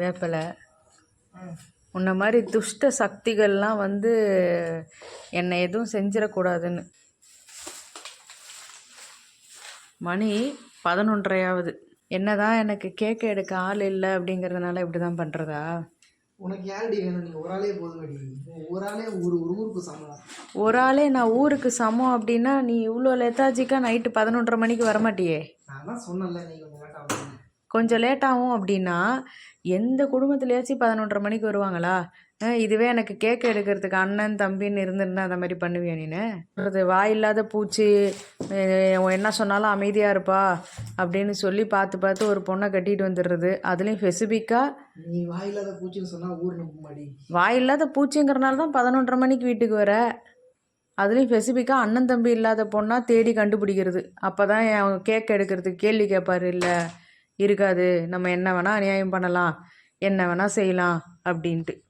வேப்பிலை. உன்ன மாதிரி துஷ்ட சக்திகள்லாம் வந்து என்னை எதுவும் செஞ்சிடக்கூடாதுன்னு. மணி பதினொன்றரையாவது. என்னதான் எனக்கு கேக் எடுக்க ஆள் இல்லை அப்படிங்கிறதுனால இப்படி தான் பண்ணுறதா உனக்கு யாரடி வேணும்? நீ ஒரு ஆளே போதுமடி. உன் ஒரு ஆளே ஒரு ஒரு ஊருக்கு சமம். ஒரு ஆளே நான் ஊருக்கு சமம் அப்படின்னா நீ இவ்வளோ லெத்தாஜிக்காக நைட்டு பதினொன்றரை மணிக்கு வரமாட்டியே? நான் தான் சொன்னேன்ல நீ கொஞ்சம் லேட்டாக வந்து கொஞ்சம் லேட் ஆகும் அப்படின்னா எந்த குடும்பத்துலேயாச்சும் பதினொன்றரை மணிக்கு வருவாங்களா? இதுவே எனக்கு கேக் எடுக்கிறதுக்கு அண்ணன் தம்பின்னு இருந்திருந்தா அந்த மாதிரி பண்ணுவியா நீனு? வாயில்லாத பூச்சி என்ன சொன்னாலும் அமைதியாக இருப்பா அப்படின்னு சொல்லி பார்த்து பார்த்து ஒரு பொண்ணை கட்டிட்டு வந்துடுறது. அதுலேயும் ஸ்பெசிஃபிக்காக நீ வாயில்லாத பூச்சின்னு சொன்னா ஊர் நம்புமாடி வாயில்லாத பூச்சிங்கிறனால தான் பதினொன்றரை மணிக்கு வீட்டுக்கு வர. அதுலேயும் ஸ்பெசிஃபிக்காக அண்ணன் தம்பி இல்லாத பொண்ணாக தேடி கண்டுபிடிக்கிறது. அப்போ தான் கேக் எடுக்கிறதுக்கு கேள்வி கேட்பாரு இல்லை. இருக்காது. நம்ம என்ன வேணால் அநியாயம் பண்ணலாம். என்ன வேணால் செய்யலாம். அப்படின்ட்டு.